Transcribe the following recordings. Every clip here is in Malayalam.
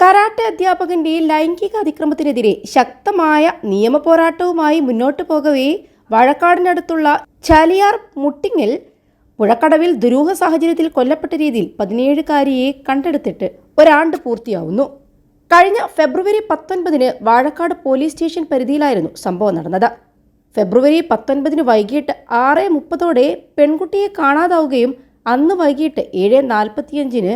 കരാട്ടെ അധ്യാപകന്റെ ലൈംഗിക അതിക്രമത്തിനെതിരെ ശക്തമായ നിയമ പോരാട്ടവുമായി മുന്നോട്ടു പോകവേ വാഴക്കാടിനടുത്തുള്ള ചാലിയാർ മുട്ടിങ്ങിൽ പുഴക്കടവിൽ ദുരൂഹ സാഹചര്യത്തിൽ കൊല്ലപ്പെട്ട രീതിയിൽ പതിനേഴുകാരിയെ കണ്ടെടുത്തിട്ട് ഒരാണ്ട് പൂർത്തിയാവുന്നു. കഴിഞ്ഞ ഫെബ്രുവരി പത്തൊൻപതിന് വാഴക്കാട് പോലീസ് സ്റ്റേഷൻ പരിധിയിലായിരുന്നു സംഭവം നടന്നത്. ഫെബ്രുവരി പത്തൊൻപതിന് വൈകിട്ട് ആറ് മുപ്പതോടെ പെൺകുട്ടിയെ കാണാതാവുകയും അന്ന് വൈകിട്ട് ഏഴ് നാൽപ്പത്തിയഞ്ചിന്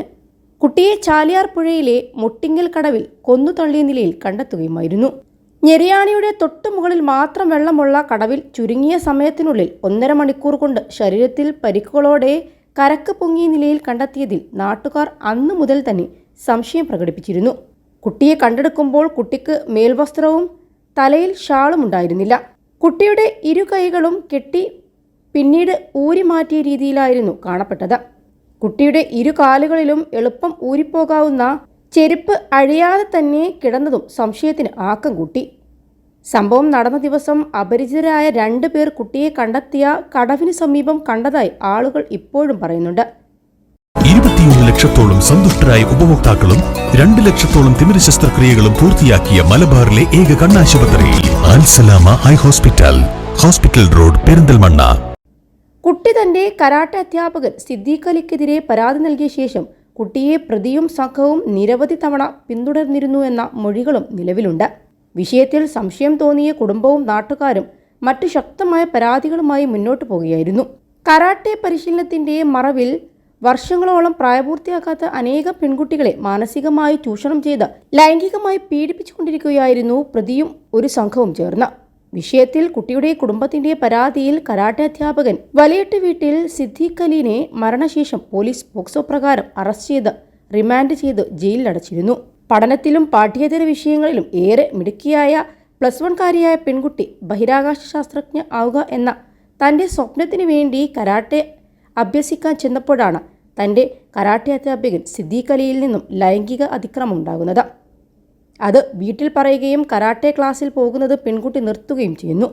കുട്ടിയെ ചാലിയാർ പുഴയിലെ മുട്ടിങ്ങൽ കടവിൽ കൊന്നു തള്ളിയ നിലയിൽ കണ്ടെത്തുകയുമായിരുന്നു. ഞെരിയാണിയുടെ തൊട്ടുമുകളിൽ മാത്രം വെള്ളമുള്ള കടവിൽ ചുരുങ്ങിയ സമയത്തിനുള്ളിൽ ഒന്നര മണിക്കൂർ കൊണ്ട് ശരീരത്തിൽ പരിക്കുകളോടെ കരക്ക് പൊങ്ങിയ നിലയിൽ കണ്ടെത്തിയതിൽ നാട്ടുകാർ അന്നു മുതൽ തന്നെ സംശയം പ്രകടിപ്പിച്ചിരുന്നു. കുട്ടിയെ കണ്ടെടുക്കുമ്പോൾ കുട്ടിക്ക് മേൽവസ്ത്രവും തലയിൽ ഷാളും ഉണ്ടായിരുന്നില്ല. കുട്ടിയുടെ ഇരു കൈകളും കെട്ടി പിന്നീട് ഊരി മാറ്റിയ രീതിയിലായിരുന്നു കാണപ്പെട്ടത്. കുട്ടിയുടെ ഇരു കാലുകളിലും എളുപ്പം ഊരിപ്പോകാവുന്ന ചെരുപ്പ് അഴിയാതെ തന്നെ കിടന്നതും സംശയത്തിന് ആക്കം കൂട്ടി. സംഭവം നടന്ന ദിവസം അപരിചിതരായ രണ്ടു പേർ കുട്ടിയെ കണ്ടെത്തിയ കടവിന് സമീപം കണ്ടതായി ആളുകൾ ഇപ്പോഴും പറയുന്നുണ്ട്. ഇരുപത്തിയൊന്ന് ലക്ഷത്തോളം സന്തുഷ്ടരായ ഉപഭോക്താക്കളും രണ്ട് ലക്ഷത്തോളം തിമിര ശസ്ത്രക്രിയകളും പൂർത്തിയാക്കിയ മലബാറിലെ ഏക കണ്ണാശുപത്രി ഹോസ്പിറ്റൽ ഹോസ്പിറ്റൽ റോഡ് പെരിന്തൽമണ്ണ. കുട്ടി തന്റെ കരാട്ടെ അധ്യാപകൻ സിദ്ദീഖ് അലിക്കെതിരെ പരാതി നൽകിയ ശേഷം കുട്ടിയെ പ്രതിയും സംഘവും നിരവധി തവണ പിന്തുടർന്നിരുന്നു എന്ന മൊഴികളും നിലവിലുണ്ട്. വിഷയത്തിൽ സംശയം തോന്നിയ കുടുംബവും നാട്ടുകാരും മറ്റു ശക്തമായ പരാതികളുമായി മുന്നോട്ടു പോകുകയായിരുന്നു കരാട്ടെ പരിശീലനത്തിന്റെ മറവിൽ വർഷങ്ങളോളം പ്രായപൂർത്തിയാക്കാത്ത അനേക പെൺകുട്ടികളെ മാനസികമായി ചൂഷണം ചെയ്ത് ലൈംഗികമായി പീഡിപ്പിച്ചുകൊണ്ടിരിക്കുകയായിരുന്നു പ്രതിയും ഒരു സംഘവും ചേർന്ന്. വിഷയത്തിൽ കുട്ടിയുടെ കുടുംബത്തിന്റെ പരാതിയിൽ കരാട്ടെ അധ്യാപകൻ വലിയട്ട് വീട്ടിൽ സിദ്ദീഖ് അലീനെ മരണശേഷം പോലീസ് പോക്സോ പ്രകാരം അറസ്റ്റ് ചെയ്ത് റിമാൻഡ് ചെയ്ത് ജയിലിലടച്ചിരുന്നു. പഠനത്തിലും പാഠ്യേതര വിഷയങ്ങളിലും ഏറെ മിടുക്കിയായ പ്ലസ് വൺകാരിയായ പെൺകുട്ടി ബഹിരാകാശ ശാസ്ത്രജ്ഞ ആവുക എന്ന തന്റെ സ്വപ്നത്തിന് വേണ്ടി കരാട്ടെ അഭ്യസിക്കാൻ ചെന്നപ്പോഴാണ് തന്റെ കരാട്ടെ അധ്യാപകൻ സിദ്ദീഖ് അലിയിൽ നിന്നും ലൈംഗിക അതിക്രമം ഉണ്ടാകുന്നത്. അത് വീട്ടിൽ പറയുകയും കരാട്ടെ ക്ലാസ്സിൽ പോകുന്നത് പെൺകുട്ടി നിർത്തുകയും ചെയ്യുന്നു.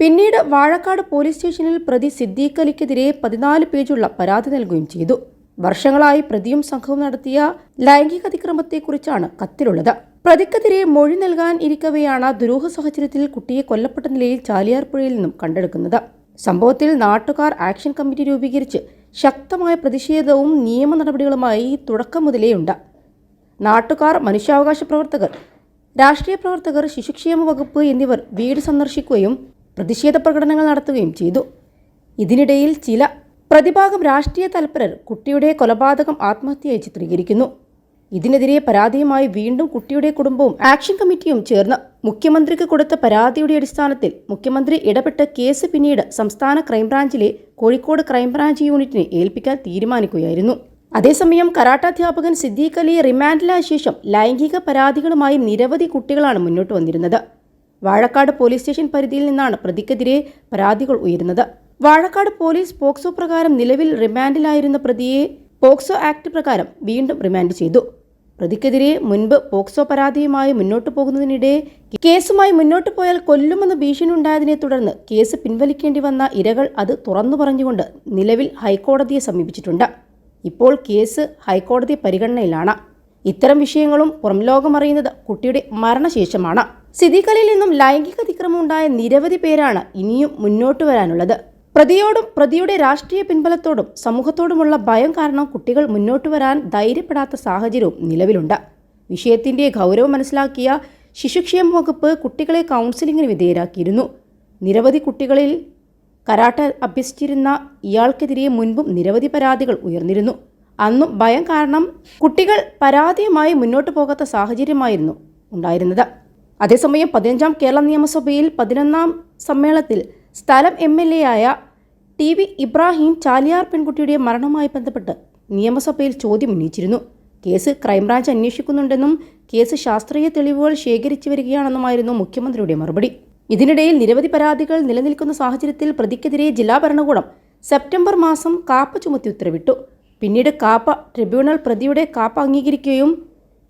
പിന്നീട് വാഴക്കാട് പോലീസ് സ്റ്റേഷനിൽ പ്രതി സിദ്ദീഖ് അലിക്കെതിരെ പതിനാല് പേജുള്ള പരാതി നൽകുകയും ചെയ്തു. വർഷങ്ങളായി പ്രതിയും സംഘവും നടത്തിയ ലൈംഗിക അതിക്രമത്തെക്കുറിച്ചാണ് കത്തിലുള്ളത്. പ്രതിക്കെതിരെ മൊഴി നൽകാൻ ഇരിക്കവെയാണ് ദുരൂഹ സാഹചര്യത്തിൽ കുട്ടിയെ കൊല്ലപ്പെട്ട നിലയിൽ ചാലിയാർപ്പുഴയിൽ നിന്നും കണ്ടെടുക്കുന്നത്. സംഭവത്തിൽ നാട്ടുകാർ ആക്ഷൻ കമ്മിറ്റി രൂപീകരിച്ച് ശക്തമായ പ്രതിഷേധവും നിയമ നടപടികളുമായി തുടക്കം മുതലേയുണ്ട് നാട്ടുകാർ മനുഷ്യാവകാശ പ്രവർത്തകർ രാഷ്ട്രീയ പ്രവർത്തകർ ശിശുക്ഷേമ വകുപ്പ് എന്നിവർ വീട് സന്ദർശിക്കുകയും പ്രതിഷേധ പ്രകടനങ്ങൾ നടത്തുകയും ചെയ്തു. ഇതിനിടയിൽ ചില പ്രതിഭാഗം രാഷ്ട്രീയ തൽപരർ കുട്ടിയുടെ കൊലപാതകം ആത്മഹത്യയായി ചിത്രീകരിക്കുന്നു. ഇതിനെതിരെ പരാതിയുമായി വീണ്ടും കുട്ടിയുടെ കുടുംബവും ആക്ഷൻ കമ്മിറ്റിയും ചേർന്ന് മുഖ്യമന്ത്രിക്ക് കൊടുത്ത പരാതിയുടെ അടിസ്ഥാനത്തിൽ മുഖ്യമന്ത്രി ഇടപെട്ട കേസ് പിന്നീട് സംസ്ഥാന ക്രൈംബ്രാഞ്ചിലെ കോഴിക്കോട് ക്രൈംബ്രാഞ്ച് യൂണിറ്റിനെ ഏൽപ്പിക്കാൻ തീരുമാനിക്കുകയായിരുന്നു. അതേസമയം കരാട്ടാധ്യാപകൻ സിദ്ദീഖ് അലി റിമാൻഡിലായ ശേഷം ലൈംഗിക പരാതികളുമായി നിരവധി കുട്ടികളാണ് മുന്നോട്ട് വന്നിരുന്നത്. വാഴക്കാട് പോലീസ് സ്റ്റേഷൻ പരിധിയിൽ നിന്നാണ് പ്രതിക്കെതിരെ പരാതികൾ ഉയരുന്നത്. വാഴക്കാട് പോലീസ് പോക്സോ പ്രകാരം നിലവിൽ റിമാൻഡിലായിരുന്ന പ്രതിയെ പോക്സോ ആക്ട് പ്രകാരം വീണ്ടും റിമാൻഡ് ചെയ്തു. പ്രതിക്കെതിരെ മുൻപ് പോക്സോ പരാതിയുമായി മുന്നോട്ട് പോകുന്നതിനിടെ കേസുമായി മുന്നോട്ട് പോയാൽ കൊല്ലുമെന്ന് ഭീഷണി ഉണ്ടായതിനെ തുടർന്ന് കേസ് പിൻവലിക്കേണ്ടി വന്ന ഇരകൾ അത് തുറന്നു പറഞ്ഞുകൊണ്ട് നിലവിൽ ഹൈക്കോടതിയെ സമീപിച്ചിട്ടുണ്ട്. ഇപ്പോൾ കേസ് ഹൈക്കോടതി പരിഗണനയിലാണ്. ഇത്തരം വിഷയങ്ങളും പുറം ലോകം അറിയുന്നത് കുട്ടിയുടെ മരണശേഷമാണ്. സിദ്ദീഖലിൽ നിന്നും ലൈംഗിക അതിക്രമം ഉണ്ടായ നിരവധി പേരാണ് ഇനിയും മുന്നോട്ട് വരാനുള്ളത്. പ്രതിയോടും പ്രതിയുടെ രാഷ്ട്രീയ പിൻബലത്തോടും സമൂഹത്തോടുമുള്ള ഭയം കാരണം കുട്ടികൾ മുന്നോട്ട് വരാൻ ധൈര്യപ്പെടാത്ത സാഹചര്യവും നിലവിലുണ്ട്. വിഷയത്തിന്റെ ഗൗരവം മനസ്സിലാക്കിയ ശിശുക്ഷേമ വകുപ്പ് കുട്ടികളെ കൗൺസിലിംഗിന് വിധേയരാക്കിയിരുന്നു. നിരവധി കുട്ടികളിൽ കരാട്ട അഭ്യസിച്ചിരുന്ന ഇയാൾക്കെതിരെ മുൻപും നിരവധി പരാതികൾ ഉയർന്നിരുന്നു. അന്നും ഭയം കാരണം കുട്ടികൾ പരാതിയുമായി മുന്നോട്ട് പോകാത്ത സാഹചര്യമായിരുന്നു ഉണ്ടായിരുന്നത്. അതേസമയം പതിനഞ്ചാം കേരള നിയമസഭയിൽ പതിനൊന്നാം സമ്മേളനത്തിൽ സ്ഥലം എം എൽ എ ആയ ടി വി ഇബ്രാഹിം ചാലിയാർ പെൺകുട്ടിയുടെ മരണവുമായി ബന്ധപ്പെട്ട് നിയമസഭയിൽ ചോദ്യം ഉന്നയിച്ചിരുന്നു. കേസ് ക്രൈംബ്രാഞ്ച് അന്വേഷിക്കുന്നുണ്ടെന്നും കേസ് ശാസ്ത്രീയ തെളിവുകൾ ശേഖരിച്ചു വരികയാണെന്നുമായിരുന്നു മുഖ്യമന്ത്രിയുടെ മറുപടി. ഇതിനിടയിൽ നിരവധി പരാതികൾ നിലനിൽക്കുന്ന സാഹചര്യത്തിൽ പ്രതിക്കെതിരെ ജില്ലാ ഭരണകൂടം സെപ്റ്റംബർ മാസം കാപ്പ ചുമത്തി ഉത്തരവിട്ടു. പിന്നീട് കാപ്പ ട്രിബ്യൂണൽ പ്രതിയുടെ കാപ്പ അംഗീകരിക്കുകയും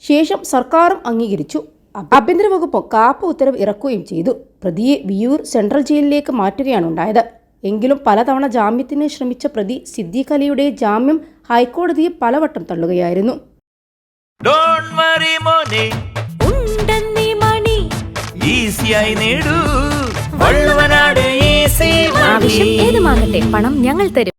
ശേഷം സർക്കാരും അംഗീകരിച്ചു. ആഭ്യന്തര വകുപ്പ് കാപ്പ ഉത്തരവ് ഇറക്കുകയും ചെയ്തു. പ്രതിയെ വിയൂർ സെൻട്രൽ ജയിലിലേക്ക് മാറ്റുകയാണ് ഉണ്ടായത്. എങ്കിലും പലതവണ ജാമ്യത്തിന് ശ്രമിച്ച പ്രതി സിദ്ദീഖ് അലിയുടെ ജാമ്യം ഹൈക്കോടതിയെ പലവട്ടം തള്ളുകയായിരുന്നു. ഈസിയായി നേടൂ. ആവശ്യം ഏതുമാകട്ടെ പണം ഞങ്ങൾ തരും.